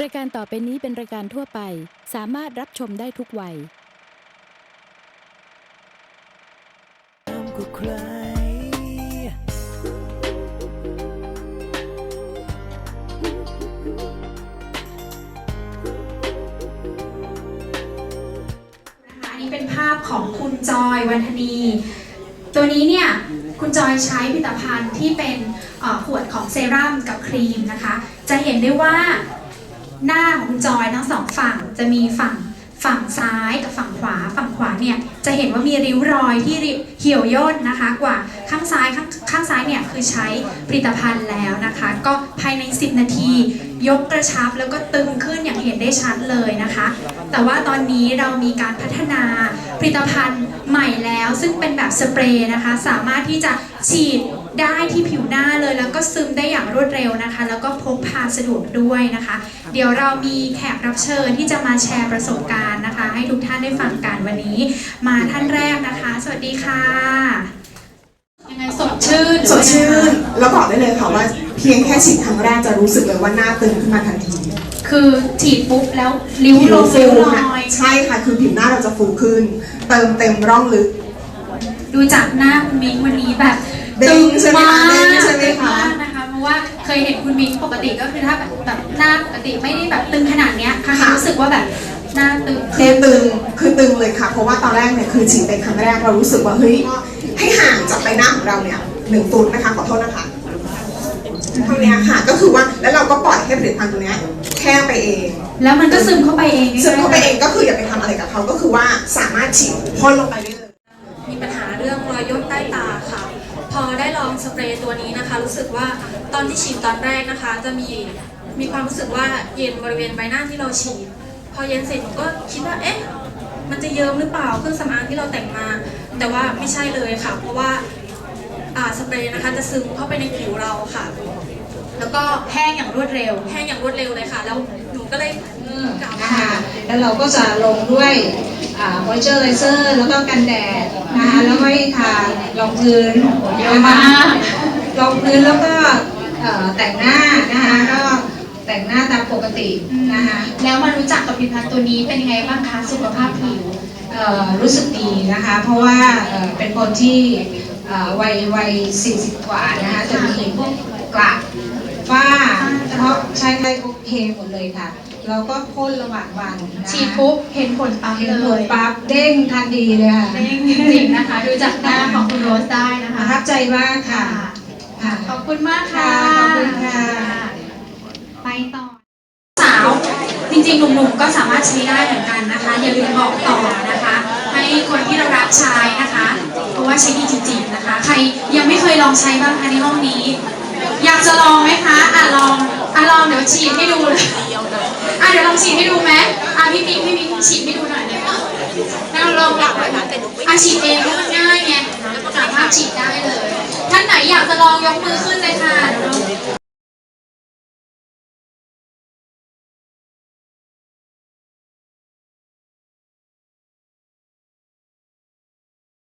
รายการต่อไปนี้เป็นรายการทั่วไป สามารถรับชมได้ทุกวัย นะคะอันนี้เป็นภาพของคุณจอยวันธนี ตัวนี้เนี่ย คุณจอยใช้ผลิตภัณฑ์ที่เป็นเอ่อขวดของเซรั่มกับครีมนะคะ จะเห็นได้ว่า หน้าของคุณจอยทั้งสองฝั่งจะมีฝั่งฝั่งซ้ายกับฝั่งขวา ฝั่งขวาเนี่ยจะเห็นว่ามีริ้วรอยที่เหี่ยวย่นนะคะ กว่าข้างซ้ายข้างข้างซ้ายเนี่ยคือใช้ผลิตภัณฑ์แล้วนะคะ ก็ภายใน 10 นาที ยกกระชับแล้วก็ตึงขึ้น เห็นได้ชัดเลยนะคะ แต่ว่าตอนนี้เรามีการพัฒนาผลิตภัณฑ์ใหม่แล้ว ซึ่งเป็นแบบสเปรย์นะคะ สามารถที่จะฉีดได้ที่ผิวหน้าเลยแล้วก็ซึมได้อย่างรวดเร็วนะคะ แล้วก็พกพาสะดวกด้วยนะคะ เดี๋ยวเรามีแขกรับเชิญที่จะมาแชร์ประสบการณ์นะคะ ให้ทุกท่านได้ฟังกันวันนี้ มาท่านแรกนะคะ สวัสดีค่ะ ยังไงสดชื่นสดชื่นแล้วบอกได้เลยค่ะว่า เพียงแค่ฉีดครั้งแรกจะรู้สึกเลยว่าหน้าตึงขึ้นมาทันที คือฉีดปุ๊บแล้วริ้วลงริ้วรนะอยใช่ค่ะคือผิวหน้าเราจะฟูขึ้น เติมเต็มร่องลึก ดูจากหน้าคุณมิ้งวันนี้แบบเด้ตึงงใช่ไหมมาคะกเด้งใช่ไหมคะ ตึงากนะคะ เพราะว่าเคยเห็นคุณมิ้งปกติก็คือถ้าแบบแบบหน้าปกติไม่ได้แบบตึงขนาดเนี้ยครั้งนี้รู้สึกว่าแบบหน้าตึงคือตึงคือตึงเลยค่ะ เพราะว่าตอนแรกเนี่ยคือฉีดไปครั้งแรกเรารู้สึกว่าเฮ้ยให้ห่างจากใบหน้าของเราเนี่ยหนึ่งฟุตนะคะขอโทษนะคะเท่านี้ค่ะก็คือว่า แล้วเราก็ปล่อยให้ผลิตภัณฑ์ตัวเนี้ยแค่ไปเอง แล้วมันก็ซึมเข้าไปเองซึ่งเข้าไปเองก็คืออย่าไปทำอะไรกับเขาก็คือว่าสามารถฉีดพ่นลงไปได้เลย มีปัญหาเรื่องรอยย่นใต้ตาค่ะ พอได้ลองสเปรย์ตัวนี้นะคะ รู้สึกว่าตอนที่ฉีดตอนแรกนะคะ จะมีมีความรู้สึกว่าเย็นบริเวณใบหน้าที่เราฉีด พอเย็นเสร็จหนูก็คิดว่าเอ๊ะมันจะเยิ้มหรือเปล่าเครื่องสำอางที่เราแต่งมา แต่ว่าไม่ใช่เลยค่ะ เพราะว่าอ่าสเปรย์นะคะจะซึมเข้าไปในผิวเราค่ะ แล้วก็แห้งอย่างรวดเร็ว แห้งอย่างรวดเร็วเลยค่ะ แล้วหนูก็เลยกล่าวนะว่าคะแล้วเราก็จะลงด้วยมอยเจอร์ไรเซอร์แล้วก็กันแดดนะคะแล้วก็ทารองพื้นเยอะมากรองพื้นแล้วก็เอ่อแต่งหน้านะคะก็แต่งหน้าตามปกตินะคะแล้วมารู้จักกับผลิตภัณฑ์ตัวนี้เป็นยังไงบ้างคะสุขภาพผิว เอ่อรู้สึกดีนะคะ เพราะว่าเอ่อเป็นคนที่เอ่อวัยวัย40 กว่านะคะจะมีพวกกระฝ้าเพราะใช้ใช้โอเคหมดเลยค่ะ เราก็พ่นระหว่างวันนะคะฉีดปุ๊บเห็นผลปั๊บเห็นเลผลยปั๊บเด้งทันทีเลยค่ะเด้งจริงๆนะคะ ดูจากหน้าของคุณโรสได้นะประคะทับใจมากค่ะ ค่ะ ขอบคุณมากค่ะขอบคุณค่ะ ไปต่อ สาว จริงๆหนุ่มๆก็สามารถใช้ได้เหมือนกันนะคะ อย่าลืมบอกต่อนะคะ ให้คนที่เรารักใช้นะคะ เพราะว่าใช้ดีจริงๆนะคะ ใครยังไม่เคยลองใช้บ้างคะในห้องนี้ อยากจะลองไหมคะอะลอง อะลองเดี๋ยวฉีดให้ดูเลยอะเดี๋ยวลองฉีดให้ดูไหมอะพี่ปิ๊กพี่ปิ๊กฉีดให้ดูหน่อยนะล้วลองหลับอะฉีดเองก็มันง่ายไงสามารถฉีดได้เลย ท่านไหนอยากจะลองยกมือขึ้นเลยค่ะ